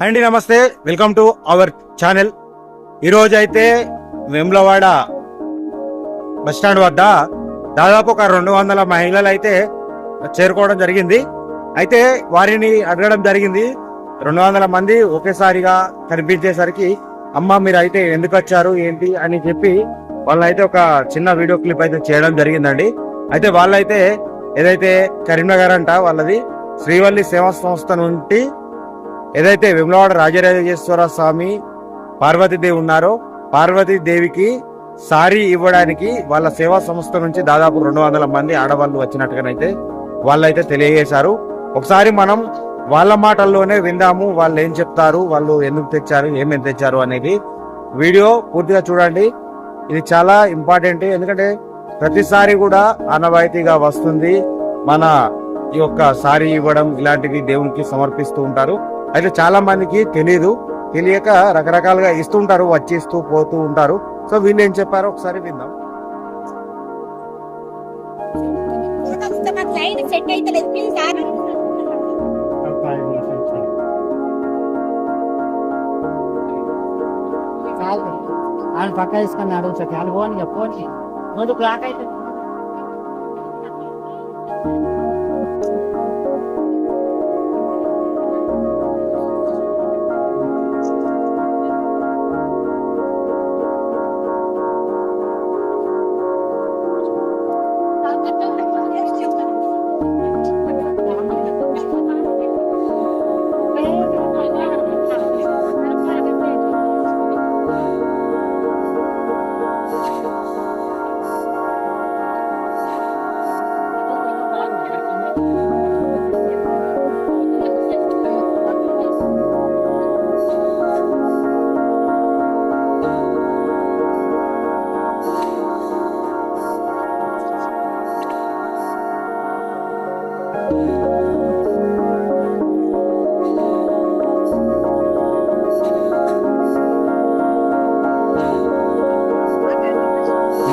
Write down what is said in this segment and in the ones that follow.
Hi అండి నమస్తే. Welcome to our channel ఈరోజు అయితే వెమ్లవాడ బస్ స్టాండ్ వద్ద దాదాపు ఒక రెండు వందల మహిళలు అయితే చేరుకోవడం జరిగింది. అయితే వారిని అడగడం జరిగింది. రెండు వందల మంది ఒకేసారిగా కనిపించేసరికి అమ్మ మీరు అయితే ఎందుకు వచ్చారు ఏంటి? అని చెప్పి వాళ్ళైతే ఒక చిన్న వీడియో క్లిప్ అయితే చేయడం జరిగిందండి. అయితే వాళ్ళైతే ఏదైతే కరీంనగర్ అంట వాళ్ళది శ్రీవల్లి సేవా సంస్థ నుండి ఏదైతే విమలవాడ రాజరాజేశ్వర స్వామి పార్వతీదేవి ఉన్నారో పార్వతీదేవికి సారీ ఇవ్వడానికి వాళ్ళ సేవా సంస్థ నుంచి దాదాపు రెండు వందల మంది ఆడవాళ్ళు వచ్చినట్టుగానైతే వాళ్ళైతే తెలియజేశారు. ఒకసారి మనం వాళ్ళ మాటల్లోనే విందాము వాళ్ళు ఏం చెప్తారు వాళ్ళు ఎందుకు తెచ్చారు ఏమేమి తెచ్చారు అనేది వీడియో పూర్తిగా చూడండి. ఇది చాలా ఇంపార్టెంట్ ఎందుకంటే ప్రతిసారి కూడా ఆనవాయితీగా వస్తుంది మన ఈ యొక్క సారీ ఇవ్వడం ఇలాంటివి దేవునికి సమర్పిస్తూ ఉంటారు. అయితే చాలా మందికి తెలియదు తెలియక రకరకాలుగా ఇస్తుంటారు వచ్చేస్తూ పోతూ ఉంటారు. సో వీళ్ళు ఏం చెప్పారో ఒకసారి విందాం. సెట్ అయితే లేదు ప్లీజ్ సార్ ఆయన పక్క తీసుకొని అడుగుతా చాలు పోని. ఇక ముందు క్లాక్ అయితే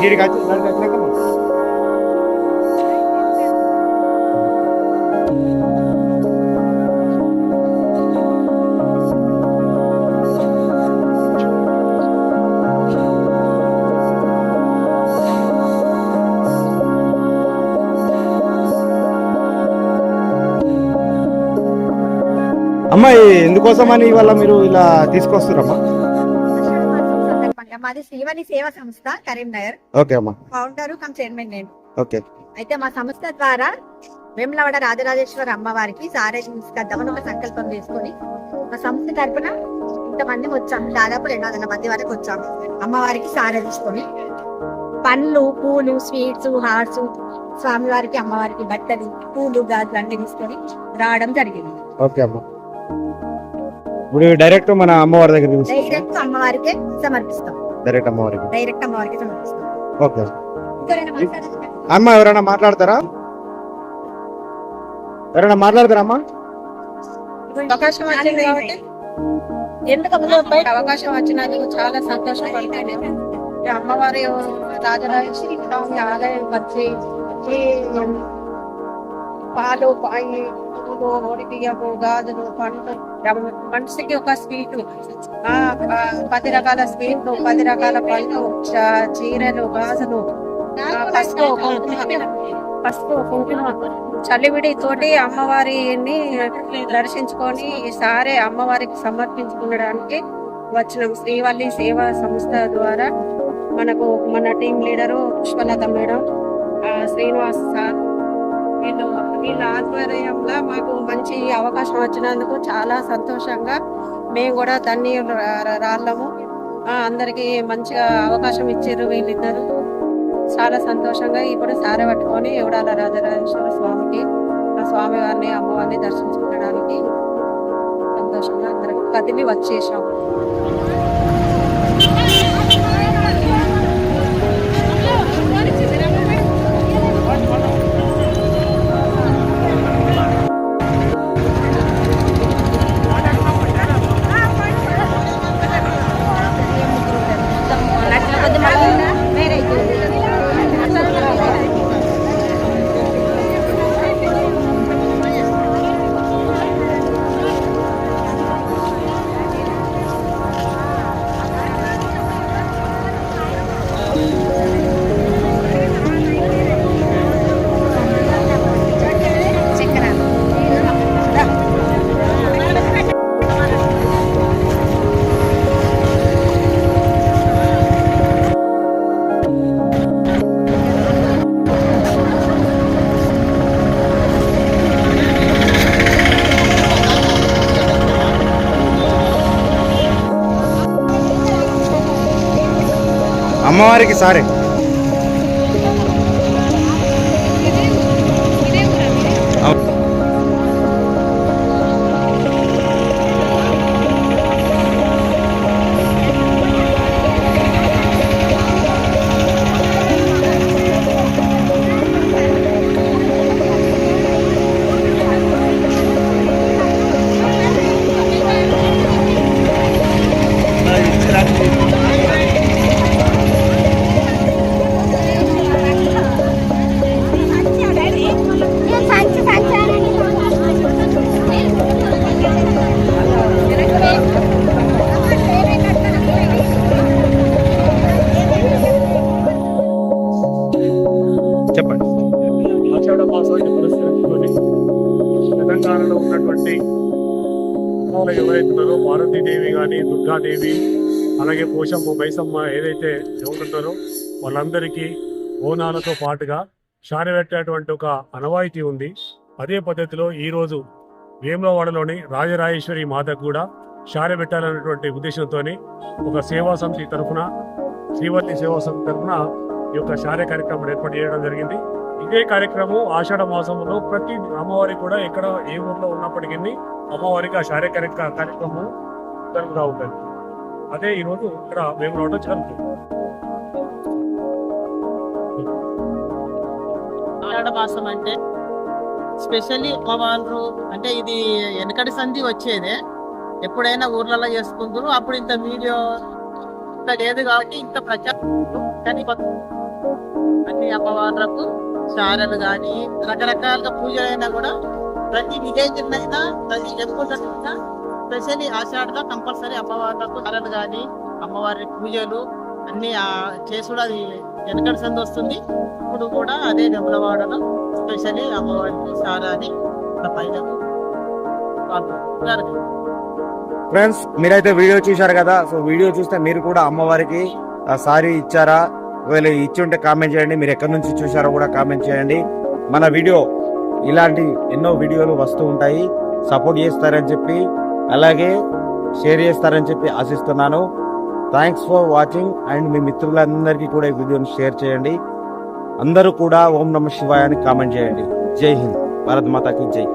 వీడికి వచ్చి- దానికి వచ్చినాక అమ్మాయి అమ్మా ఎందుకోసమని ఇవాళ మీరు ఇలా తీసుకొస్తున్నారమ్మా? మాది శ్రీవాణి సేవా సంస్థ కరీంనగర్ ఓకే అమ్మా. ఫౌండర్ కమ్ చైర్మన్ నేను. ఓకే. అయితే మా సంస్థ ద్వారా వేములవాడ రాజరాజేశ్వర అమ్మవారికి సారే తీసుకొద్దామని ఒక సంకల్పం చేసుకొని మా సంస్థ తరపున ఇంతమంది వచ్చాము. దాదాపు రెండు వందల మంది వరకు వచ్చాము. అమ్మవారికి సారే తీసుకొని పండ్లు పూలు స్వీట్స్ హార్ట్స్ స్వామివారికి అమ్మవారికి బట్టలు పూలు గాజులు అన్ని తీసుకొని రావడం జరిగింది. ఓకే అమ్మా. ఇప్పుడు డైరెక్ట్ మన అమ్మవారి దగ్గర డైరెక్ట్ అమ్మవారికే సమర్పిస్తాం. డైరెక్ట్ అమ్మవారికి డైరెక్ట్ అమ్మవారికి సమర్పిస్తాం ఓకే? అమ్మ ఎవరైనా మాట్లాడతారా? ఎవరైనా మాట్లాడతారా అమ్మా? అవకాశం వచ్చింది కాబట్టి. ఎందుకు అవకాశం వచ్చినందుకు చాలా సంతోషపడుతున్నాను. ఈ అమ్మవారి రాజరాజేశ్వరి స్వామి ఆలయం వచ్చి ఈ పాలు పాయి పూలు ఓడి బియ్యము గాజులు పండ్లు మనిషికి ఒక స్వీట్ ఆ పది రకాల స్వీట్లు పది రకాల పళ్ళు చ- చీరలు గాజులు పసుపు పసుపు కుంకుమ చలివిడి తోటి అమ్మవారిని దర్శించుకొని ఈసారి అమ్మవారికి సమర్పించుకునడానికి వచ్చిన. శ్రీవల్లి సేవా సంస్థ ద్వారా మనకు మన team leader Pushpalatha madam Srinivas sir వీళ్ళు వీళ్ళ ఆధ్వర్యంలో మాకు మంచి అవకాశం వచ్చినందుకు చాలా సంతోషంగా మేము కూడా దాన్ని రాళ్ళము. ఆ, అందరికీ మంచిగా అవకాశం ఇచ్చారు వీళ్ళిద్దరు. చాలా సంతోషంగా ఇప్పుడు సారె పట్టుకొని ఎవడాల రాజరాజేశ్వర స్వామికి ఆ స్వామి వారిని అమ్మవారిని దర్శించుకోవడానికి సంతోషంగా అందరికి కదిలి వచ్చేసాం. అమ్మవారికి సారే. తెలంగాణలో ఉన్నటువంటి ఎవరైతున్నారో ఎవరైతే పార్వతీదేవి కానీ దుర్గాదేవి అలాగే పోషమ్మ మైసమ్మ ఏదైతే ఎవరుంటారో వాళ్ళందరికీ బోనాలతో పాటుగా శారబెట్టేటువంటి ఒక అనవాయితీ ఉంది. అదే పద్ధతిలో ఈరోజు వేములవాడలోని రాజరాజేశ్వరి మాతకు కూడా శారబెట్టాలనేటువంటి ఉద్దేశంతో ఒక సేవా సమితి తరఫున శ్రీవతి సేవా సమితి తరఫున ఈ యొక్క శారే కార్యక్రమం ఏర్పాటు చేయడం జరిగింది. ఇదే కార్యక్రమం ఆషాఢ మాసంలో ప్రతి అమ్మవారి కూడా ఎక్కడ ఏ ఊర్లో ఉన్నప్పటికీ అమ్మవారికి ఆ శారీరక కార్యక్రమం జరుగుతూ ఉంటుంది. అదే ఈరోజు ఇక్కడ మేము రావడం జరుగుతుంది. ఆషాఢ మాసం అంటే స్పెషల్లీ అమ్మవారు అంటే ఇది వెనకటి సంధి వచ్చేదే. ఎప్పుడైనా ఊర్లలో చేసుకుంటారు. అప్పుడు ఇంత వీడియో ఇంత లేదు కాబట్టి ఇంత ప్రచారం. కానీ అన్ని అమ్మవార్లకు చారలు కానీ రకరకాలుగా పూజలు అయినా కూడా ప్రతి విలేజ్ అయినా ప్రతి టెంపుల్ అయినా స్పెషల్లీ ఆషాఢలో కంపల్సరీ అమ్మవార్లకు చారలు కానీ అమ్మవారి పూజలు అన్ని చేసుడు అది వెనకటి సంది వస్తుంది. ఇప్పుడు కూడా అదే వెములవాడలో స్పెషల్లీ అమ్మవారికి సారాని పైలకు పాల్గొంటున్నారు ఫ్రెండ్స్ మీరైతే వీడియో చూశారు కదా సో వీడియో చూస్తే మీరు కూడా అమ్మవారికి ఆ సారీ ఇచ్చారా? ఒకవేళ ఇచ్చి ఉంటే కామెంట్ చేయండి. మీరు ఎక్కడి నుంచి చూశారో కూడా కామెంట్ చేయండి. మన వీడియో ఇలాంటి ఎన్నో వీడియోలు వస్తూ ఉంటాయి. సపోర్ట్ చేస్తారని చెప్పి అలాగే షేర్ చేస్తారని చెప్పి ఆశిస్తున్నాను. థ్యాంక్స్ ఫర్ వాచింగ్ అండ్ మీ మిత్రులందరికీ కూడా ఈ వీడియోని షేర్ చేయండి. అందరూ కూడా ఓం నమ శివాయ అని కామెంట్ చేయండి. జై హింద్. భారత్ మాతాకి జై.